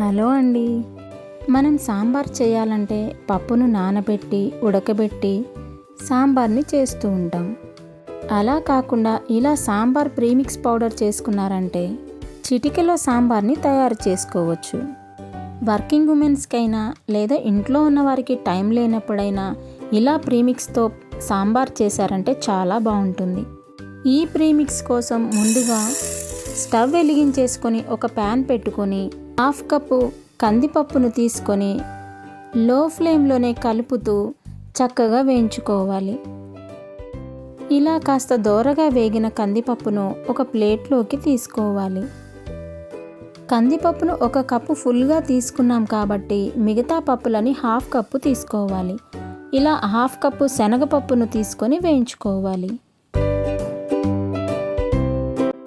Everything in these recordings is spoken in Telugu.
హలో అండి. మనం సాంబార్ చేయాలంటే పప్పును నానబెట్టి ఉడకబెట్టి సాంబార్ని చేస్తూ ఉంటాం. అలా కాకుండా ఇలా సాంబార్ ప్రీమిక్స్ పౌడర్ చేసుకున్నారంటే చిటికెలో సాంబార్ని తయారు చేసుకోవచ్చు. వర్కింగ్ ఉమెన్స్కైనా లేదా ఇంట్లో ఉన్న వారికి టైం లేనప్పుడైనా ఇలా ప్రీమిక్స్తో సాంబార్ చేశారంటే చాలా బాగుంటుంది. ఈ ప్రీమిక్స్ కోసం ముందుగా స్టవ్ వెలిగించేసుకొని ఒక ప్యాన్ పెట్టుకొని హాఫ్ కప్పు కందిపప్పును తీసుకొని లో ఫ్లేమ్లోనే కలుపుతూ చక్కగా వేయించుకోవాలి. ఇలా కాస్త దోరగా వేగిన కందిపప్పును ఒక ప్లేట్లోకి తీసుకోవాలి. కందిపప్పును ఒక కప్పు ఫుల్గా తీసుకున్నాం కాబట్టి మిగతా పప్పులని హాఫ్ కప్పు తీసుకోవాలి. ఇలా హాఫ్ కప్పు శనగపప్పును తీసుకొని వేయించుకోవాలి.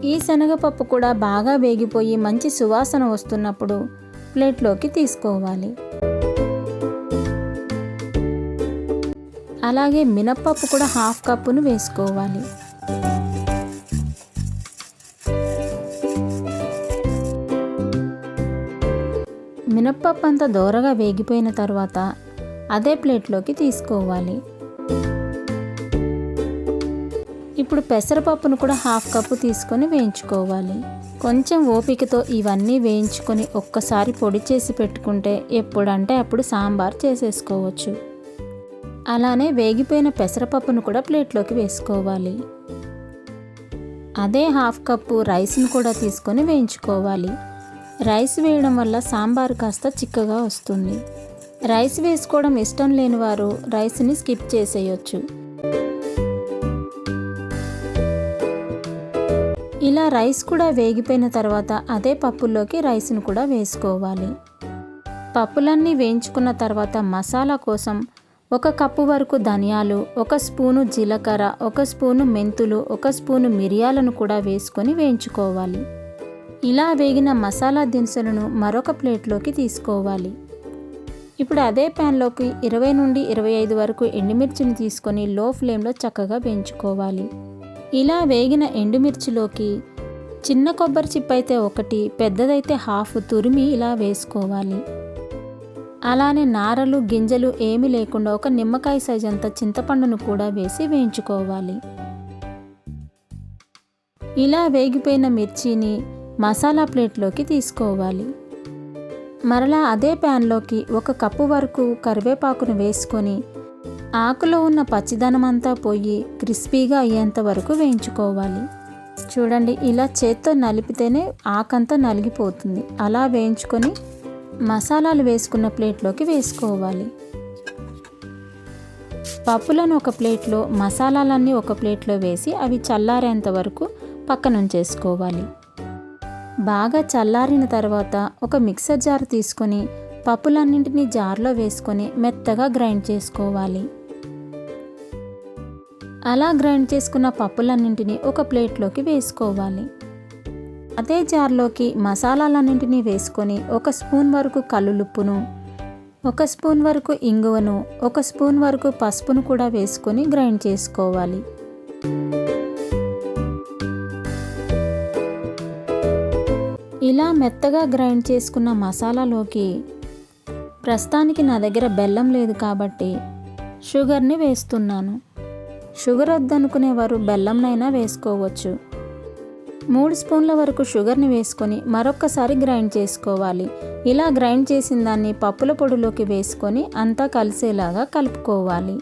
ఈ శనగపప్పు కూడా బాగా వేగిపోయి మంచి సువాసన వస్తున్నప్పుడు ప్లేట్లోకి తీసుకోవాలి. అలాగే మినప్పప్పు కూడా హాఫ్ కప్పును వేసుకోవాలి. మినప్పప్పు అంతా దోరగా వేగిపోయిన తర్వాత అదే ప్లేట్లోకి తీసుకోవాలి. ఇప్పుడు పెసరపప్పును కూడా హాఫ్ కప్పు తీసుకొని వేయించుకోవాలి. కొంచెం ఓపికతో ఇవన్నీ వేయించుకొని ఒక్కసారి పొడి చేసి పెట్టుకుంటే ఎప్పుడంటే అప్పుడు సాంబార్ చేసేసుకోవచ్చు. అలానే వేగిపోయిన పెసరపప్పును కూడా ప్లేట్లోకి వేసుకోవాలి. అదే హాఫ్ కప్పు రైస్ను కూడా తీసుకొని వేయించుకోవాలి. రైస్ వేయడం వల్ల సాంబార్ కాస్త చిక్కగా వస్తుంది. రైస్ వేసుకోవడం ఇష్టం లేని వారు రైస్ని స్కిప్ చేసేయచ్చు. ఇలా రైస్ కూడా వేగిపోయిన తర్వాత అదే పప్పుల్లోకి రైస్ను కూడా వేసుకోవాలి. పప్పులన్నీ వేయించుకున్న తర్వాత మసాలా కోసం ఒక కప్పు వరకు ధనియాలు ఒక స్పూను జీలకర్ర ఒక స్పూను మెంతులు ఒక స్పూను మిరియాలను కూడా వేసుకొని వేయించుకోవాలి. ఇలా వేగిన మసాలా దినుసులను మరొక ప్లేట్లోకి తీసుకోవాలి. ఇప్పుడు అదే ప్యాన్లోకి ఇరవై నుండి ఇరవై ఐదు వరకు ఎండుమిర్చిని తీసుకొని లో ఫ్లేమ్లో చక్కగా వేయించుకోవాలి. ఇలా వేగిన ఎండుమిర్చిలోకి చిన్న కొబ్బరి చిప్ అయితే ఒకటి పెద్దదైతే హాఫ్ తురిమి ఇలా వేసుకోవాలి. అలానే నారలు గింజలు ఏమీ లేకుండా ఒక నిమ్మకాయ సైజ్ అంత చింతపండును కూడా వేసి వేయించుకోవాలి. ఇలా వేగిపోయిన మిర్చిని మసాలా ప్లేట్లోకి తీసుకోవాలి. మరలా అదే ప్యాన్లోకి ఒక కప్పు వరకు కరివేపాకును వేసుకొని ఆకులో ఉన్న పచ్చిదనం అంతా పోయి క్రిస్పీగా అయ్యేంత వరకు వేయించుకోవాలి. చూడండి ఇలా చేత్తో నలిపితేనే ఆకంతా నలిగిపోతుంది. అలా వేయించుకొని మసాలాలు వేసుకున్న ప్లేట్లోకి వేసుకోవాలి. పప్పులను ఒక ప్లేట్లో మసాలాలన్నీ ఒక ప్లేట్లో వేసి అవి చల్లారేంత వరకు పక్కనుంచేసుకోవాలి. బాగా చల్లారిన తర్వాత ఒక మిక్సర్ జార్ తీసుకొని పప్పులన్నింటినీ జార్లో వేసుకొని మెత్తగా గ్రైండ్ చేసుకోవాలి. అలా గ్రైండ్ చేసుకున్న పప్పులన్నింటినీ ఒక ప్లేట్లోకి వేసుకోవాలి. అదే జార్లోకి మసాలాలన్నింటినీ వేసుకొని ఒక స్పూన్ వరకు కల్లులుప్పును ఒక స్పూన్ వరకు ఇంగువను ఒక స్పూన్ వరకు పసుపును కూడా వేసుకొని గ్రైండ్ చేసుకోవాలి. ఇలా మెత్తగా గ్రైండ్ చేసుకున్న మసాలాలోకి ప్రస్తుతానికి నా దగ్గర బెల్లం లేదు కాబట్టి షుగర్ని వేస్తున్నాను. షుగర్ వద్దనుకునేవారు బెల్లంనైనా వేసుకోవచ్చు. మూడు స్పూన్ల వరకు షుగర్ని వేసుకొని మరొక్కసారి గ్రైండ్ చేసుకోవాలి. ఇలా గ్రైండ్ చేసిన దాన్ని పప్పుల పొడిలోకి వేసుకొని అంతా కలిసేలాగా కలుపుకోవాలి.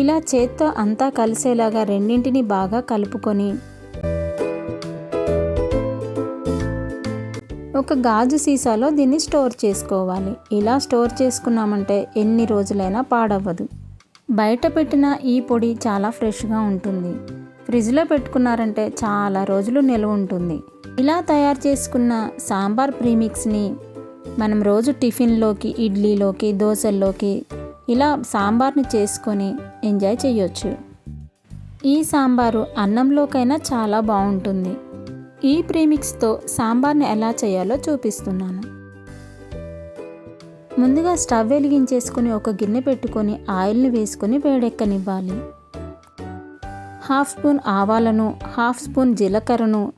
ఇలా చేత్తో అంతా కలిసేలాగా రెండింటిని బాగా కలుపుకొని ఒక గాజు సీసాలో దీన్ని స్టోర్ చేసుకోవాలి. ఇలా స్టోర్ చేసుకున్నామంటే ఎన్ని రోజులైనా పాడవ్వదు. బయట పెట్టిన ఈ పొడి చాలా ఫ్రెష్గా ఉంటుంది. ఫ్రిడ్జ్లో పెట్టుకున్నారంటే చాలా రోజులు నిల్వ ఉంటుంది. ఇలా తయారు చేసుకున్న సాంబార్ ప్రీమిక్స్ని మనం రోజు టిఫిన్లోకి ఇడ్లీలోకి దోశల్లోకి ఇలా సాంబార్ని చేసుకొని ఎంజాయ్ చేయొచ్చు. ఈ సాంబారు అన్నంలోకైనా చాలా బాగుంటుంది. ఈ ప్రీమిక్స్తో సాంబార్ని ఎలా చేయాలో చూపిస్తున్నాను. ముందుగా స్టవ్ వెలిగించేసుకుని ఒక గిన్నె పెట్టుకొని ఆయిల్ని వేసుకొని వేడెక్కనివ్వాలి. హాఫ్ స్పూన్ ఆవాలను హాఫ్ స్పూన్ జీలకర్రను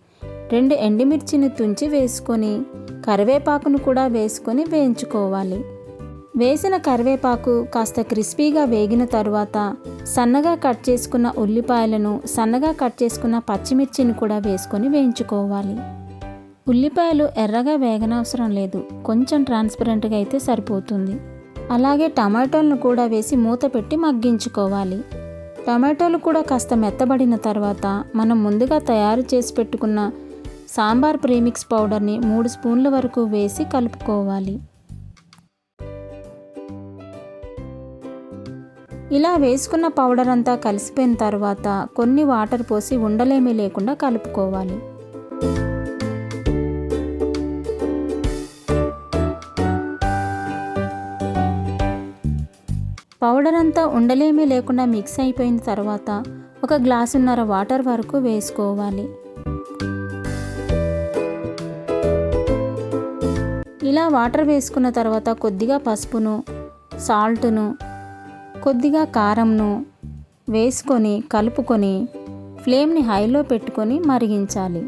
రెండు ఎండుమిర్చిని తుంచి వేసుకొని కరివేపాకును కూడా వేసుకొని వేయించుకోవాలి. వేసిన కరివేపాకు కాస్త క్రిస్పీగా వేగిన తరువాత సన్నగా కట్ చేసుకున్న ఉల్లిపాయలను సన్నగా కట్ చేసుకున్న పచ్చిమిర్చిని కూడా వేసుకొని వేయించుకోవాలి. ఉల్లిపాయలు ఎర్రగా వేగనవసరం లేదు. కొంచెం ట్రాన్స్పరెంట్గా అయితే సరిపోతుంది. అలాగే టమాటోలను కూడా వేసి మూత పెట్టి మగ్గించుకోవాలి. టమాటోలు కూడా కాస్త మెత్తబడిన తర్వాత మనం ముందుగా తయారు చేసి పెట్టుకున్న సాంబార్ ప్రీమిక్స్ పౌడర్ని మూడు స్పూన్ల వరకు వేసి కలుపుకోవాలి. ఇలా వేసుకున్న పౌడర్ అంతా కలిసిపోయిన తర్వాత కొన్ని వాటర్ పోసి ఉండలేమీ లేకుండా కలుపుకోవాలి. పౌడర్ అంతా ఉండలేమీ లేకుండా మిక్స్ అయిపోయిన తర్వాత ఒక గ్లాసున్నర వాటర్ వరకు వేసుకోవాలి. ఇలా వాటర్ వేసుకున్న తర్వాత కొద్దిగా పసుపును సాల్ట్ను కొద్దిగా కారంను వేసుకొని కలుపుకొని ఫ్లేమ్ని హైలో పెట్టుకొని మరిగించాలి.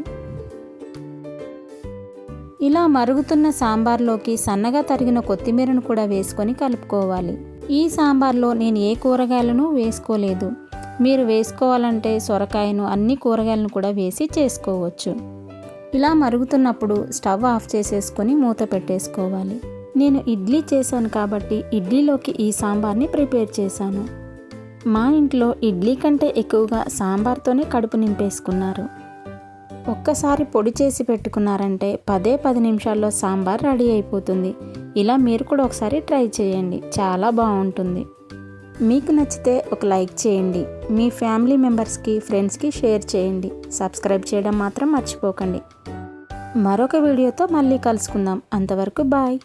ఇలా మరుగుతున్న సాంబార్లోకి సన్నగా తరిగిన కొత్తిమీరను కూడా వేసుకొని కలుపుకోవాలి. ఈ సాంబార్లో నేను ఏ కూరగాయలను వేసుకోలేదు. మీరు వేసుకోవాలంటే సొరకాయను అన్ని కూరగాయలను కూడా వేసి చేసుకోవచ్చు. ఇలా మరుగుతున్నప్పుడు స్టవ్ ఆఫ్ చేసేసుకొని మూత పెట్టేసుకోవాలి. నేను ఇడ్లీ చేశాను కాబట్టి ఇడ్లీలోకి ఈ సాంబార్ని ప్రిపేర్ చేశాను. మా ఇంట్లో ఇడ్లీ కంటే ఎక్కువగా సాంబార్తోనే కడుపు నింపేసుకున్నారు. ఒక్కసారి పొడి చేసి పెట్టుకున్నారంటే పదే పది నిమిషాల్లో సాంబార్ రెడీ అయిపోతుంది. ఇలా మీరు కూడా ఒకసారి ట్రై చేయండి. చాలా బాగుంటుంది. మీకు నచ్చితే ఒక లైక్ చేయండి. మీ ఫ్యామిలీ మెంబర్స్కి ఫ్రెండ్స్కి షేర్ చేయండి. సబ్స్క్రైబ్ చేయడం మాత్రం మర్చిపోకండి. మరొక వీడియోతో మళ్ళీ కలుసుకుందాం. అంతవరకు బాయ్.